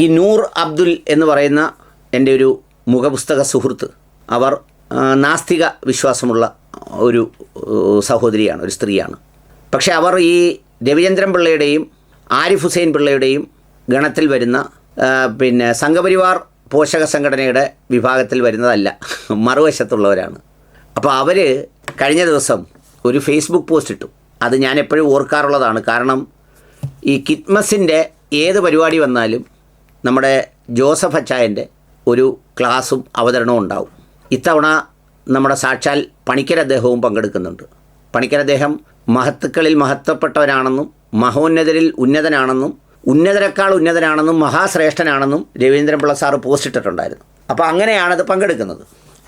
ഈ നൂർ അബ്ദുൽ എന്ന് പറയുന്ന എന്റെ ഒരു മുഖപുസ്തക സുഹൃത്ത് അവർ നാസ്തിക വിശ്വാസമുള്ള ഒരു സഹോദരിയാണ് ഒരു സ്ത്രീയാണ്. പക്ഷേ അവർ ഈ രവിചന്ദ്രൻ പിള്ളയുടെയും ആരിഫ് ഹുസൈൻ പിള്ളയുടെയും ഗണത്തിൽ വരുന്ന പിന്നെ സംഘപരിവാർ പോഷക സംഘടനയുടെ വിഭാഗത്തിൽ വരുന്നതല്ല മറുവശത്തുള്ളവരാണ്. അപ്പോൾ അവർ കഴിഞ്ഞ ദിവസം ഒരു ഫേസ്ബുക്ക് പോസ്റ്റ് ഇട്ടു. അത് ഞാൻ എപ്പോഴും ഓർക്കാറുള്ളതാണ്. കാരണം ഈ കിറ്റ്മസിന്റെ ഏത് പരിപാടി വന്നാലും നമ്മുടെ ജോസഫ് അച്ചായന്റെ ഒരു ക്ലാസ്സും അവതരണവും ഉണ്ടാവും. ഇത്തവണ നമ്മുടെ സാക്ഷാൽ പണിക്കർ അദ്ദേഹവും പങ്കെടുക്കുന്നുണ്ട്. പണിക്കർ അദ്ദേഹം മഹത്തുക്കളിൽ മഹത്വപ്പെട്ടവരാണെന്നും മഹോന്നതരിൽ ഉന്നതനാണെന്നും ഉന്നതരെക്കാൾ ഉന്നതനാണെന്നും മഹാശ്രേഷ്ഠനാണെന്നും രവീന്ദ്രൻപിള്ള സാറ് പോസ്റ്റ് ഇട്ടിട്ടുണ്ടായിരുന്നു. അപ്പോൾ അങ്ങനെയാണത് പങ്കെടുക്കുന്നത്.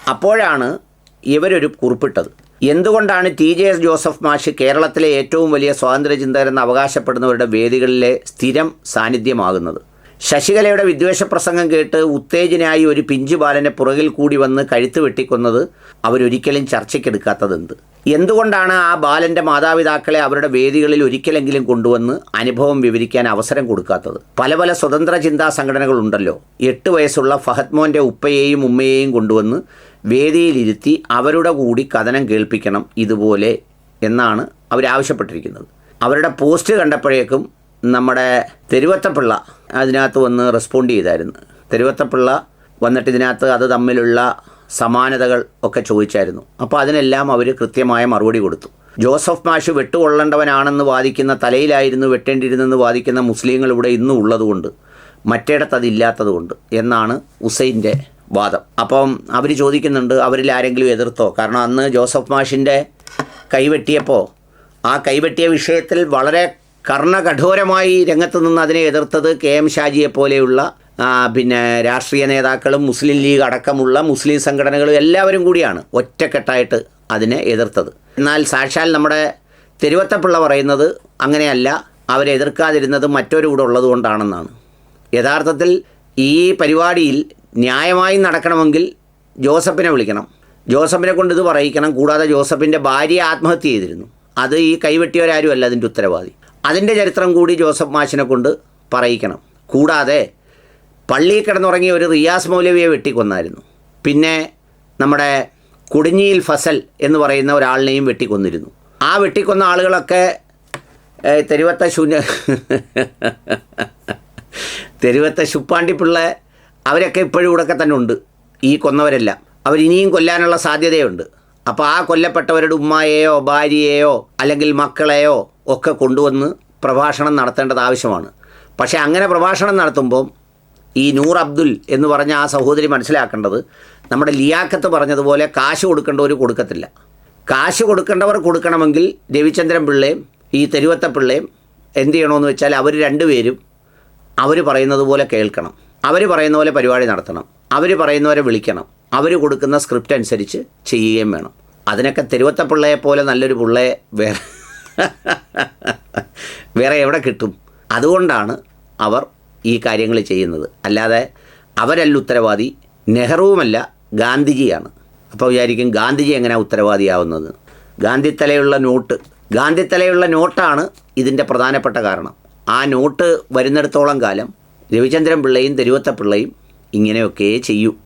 അപ്പോഴാണ് ഇവരൊരു കുറിപ്പിട്ടത്. എന്തുകൊണ്ടാണ് ടി ജെ എസ് ജോസഫ് മാഷ് കേരളത്തിലെ ഏറ്റവും വലിയ സ്വാതന്ത്ര്യ ചിന്തകരെന്ന് അവകാശപ്പെടുന്നവരുടെ വേദികളിലെ സ്ഥിരം സാന്നിധ്യമാകുന്നത്? ശശികലയുടെ വിദ്വേഷ പ്രസംഗം കേട്ട് ഉത്തേജനായി ഒരു പിഞ്ചു ബാലനെ പുറകിൽ കൂടി വന്ന് കഴുത്ത് വെട്ടിക്കൊന്നത് അവരൊരിക്കലും ചർച്ചയ്ക്കെടുക്കാത്തതെന്ത്? എന്തുകൊണ്ടാണ് ആ ബാലന്റെ മാതാപിതാക്കളെ അവരുടെ വേദികളിൽ ഒരിക്കലെങ്കിലും കൊണ്ടുവന്ന് അനുഭവം വിവരിക്കാൻ അവസരം കൊടുക്കാത്തത്? പല പല സ്വതന്ത്ര ചിന്താ സംഘടനകളുണ്ടല്ലോ. എട്ട് വയസ്സുള്ള ഫഹദ് മോന്റെ ഉപ്പയെയും ഉമ്മയെയും കൊണ്ടുവന്ന് വേദിയിലിരുത്തി അവരുടെ കൂടി കഥനം കേൾപ്പിക്കണം ഇതുപോലെ എന്നാണ് അവരാവശ്യപ്പെട്ടിരിക്കുന്നത്. അവരുടെ പോസ്റ്റ് കണ്ടപ്പോഴേക്കും നമ്മുടെ തെരുവത്തപ്പിള്ള അതിനകത്ത് വന്ന് റെസ്പോണ്ട് ചെയ്തായിരുന്നു. തെരുവത്തപ്പിള്ള വന്നിട്ട് ഇതിനകത്ത് അത് തമ്മിലുള്ള സമാനതകൾ ഒക്കെ ചോദിച്ചായിരുന്നു. അപ്പോൾ അതിനെല്ലാം അവർ കൃത്യമായ മറുപടി കൊടുത്തു. ജോസഫ് മാഷ് വെട്ടുകൊള്ളേണ്ടവനാണെന്ന് വാദിക്കുന്ന തലയിലായിരുന്നു വെട്ടേണ്ടിയിരുന്നെന്ന് വാദിക്കുന്ന മുസ്ലിങ്ങൾ ഇവിടെ ഇന്നും ഉള്ളതുകൊണ്ട് മറ്റേടത്ത് അതില്ലാത്തതുകൊണ്ട് എന്നാണ് ഉസൈന്റെ വാദം. അപ്പം അവർ ചോദിക്കുന്നുണ്ട് അവരിൽ ആരെങ്കിലും എതിർത്തോ? കാരണം അന്ന് ജോസഫ് മാഷിന്റെ കൈവെട്ടിയപ്പോൾ ആ കൈവെട്ടിയ വിഷയത്തിൽ വളരെ കർണകഠോരമായി രംഗത്ത് നിന്ന് അതിനെ എതിർത്തത് കെ എം ഷാജിയെ പോലെയുള്ള പിന്നെ രാഷ്ട്രീയ നേതാക്കളും മുസ്ലിം ലീഗ് അടക്കമുള്ള മുസ്ലിം സംഘടനകളും എല്ലാവരും കൂടിയാണ് ഒറ്റക്കെട്ടായിട്ട് അതിനെ എതിർത്തത്. എന്നാൽ സാക്ഷാൽ നമ്മുടെ തിരുവത്തപ്പിള്ള പറയുന്നത് അങ്ങനെയല്ല അവരെ എതിർക്കാതിരുന്നത് മറ്റൊരു കൂടെ ഉള്ളത് കൊണ്ടാണെന്നാണ്. യഥാർത്ഥത്തിൽ ഈ പരിപാടിയിൽ ന്യായമായി നടക്കണമെങ്കിൽ ജോസഫിനെ വിളിക്കണം. ജോസഫിനെ കൊണ്ട് ഇത് പറയിക്കണം. കൂടാതെ ജോസഫിന്റെ ഭാര്യ ആത്മഹത്യ ചെയ്തിരുന്നു. അത് ഈ കൈവെട്ടിയവരാരും അല്ല അതിന്റെ ഉത്തരവാദി. അതിന്റെ ചരിത്രം കൂടി ജോസഫ് മാഷിനെ കൊണ്ട് പറയിക്കണം. കൂടാതെ പള്ളിയിൽ കിടന്നുറങ്ങിയ ഒരു റിയാസ് മൗലവിയെ വെട്ടിക്കൊന്നായിരുന്നു. പിന്നെ നമ്മുടെ കുടിഞ്ഞിയിൽ ഫസൽ എന്ന് പറയുന്ന ഒരാളിനെയും വെട്ടിക്കൊന്നിരുന്നു. ആ വെട്ടിക്കൊന്ന ആളുകളൊക്കെ തെരുവത്തെ ശൂന്യ തെരുവത്തെ ശുപ്പാണ്ടിപ്പിള്ള അവരൊക്കെ ഇപ്പോഴും ഇവിടെയൊക്കെ തന്നെ ഉണ്ട്. ഈ കൊന്നവരെല്ലാം. അവരിനിയും കൊല്ലാനുള്ള സാധ്യതയുണ്ട്. അപ്പോൾ ആ കൊല്ലപ്പെട്ടവരുടെ ഉമ്മായെയോ ഭാര്യയെയോ അല്ലെങ്കിൽ മക്കളെയോ ഒക്കെ കൊണ്ടുവന്ന് പ്രഭാഷണം നടത്തേണ്ടത് ആവശ്യമാണ്. പക്ഷേ അങ്ങനെ പ്രഭാഷണം നടത്തുമ്പം ഈ നൂർ അബ്ദുൽ എന്ന് പറഞ്ഞ ആ സഹോദരി മനസ്സിലാക്കേണ്ടത് നമ്മുടെ ലിയാക്കത്ത് പറഞ്ഞതുപോലെ കാശ് കൊടുക്കേണ്ടവർ കൊടുക്കത്തില്ല. കാശ് കൊടുക്കേണ്ടവർ കൊടുക്കണമെങ്കിൽ രവിചന്ദ്രൻ പിള്ളയും ഈ തെരുവത്ത പിള്ളയും എന്ത് ചെയ്യണമെന്ന് വെച്ചാൽ അവർ രണ്ടുപേരും അവർ പറയുന്നത് പോലെ കേൾക്കണം. അവർ പറയുന്ന പോലെ പരിപാടി നടത്തണം. അവർ പറയുന്നവരെ വിളിക്കണം. അവർ കൊടുക്കുന്ന സ്ക്രിപ്റ്റ് അനുസരിച്ച് ചെയ്യുകയും വേണം. അതിനൊക്കെ തെരുവത്തെ പിള്ളയെ പോലെ നല്ലൊരു പിള്ളയെ വേറെ വേറെ എവിടെ കിട്ടും? അതുകൊണ്ടാണ് അവർ ഈ കാര്യങ്ങൾ ചെയ്യുന്നത്. അല്ലാതെ അവരല്ല ഉത്തരവാദി. നെഹ്റുവുമല്ല ഗാന്ധിജിയാണ്. അപ്പോൾ വിചാരിക്കും ഗാന്ധിജി എങ്ങനെയാണ് ഉത്തരവാദിയാവുന്നത്? ഗാന്ധി തലയുള്ള നോട്ട്. ഗാന്ധി തലയുള്ള നോട്ടാണ് ഇതിന്റെ പ്രധാനപ്പെട്ട കാരണം. ആ നോട്ട് വരുന്നിടത്തോളം കാലം രവിചന്ദ്രൻ പിള്ളയും തെരുവത്ത പിള്ളയും ഇങ്ങനെയൊക്കെ ചെയ്യൂ.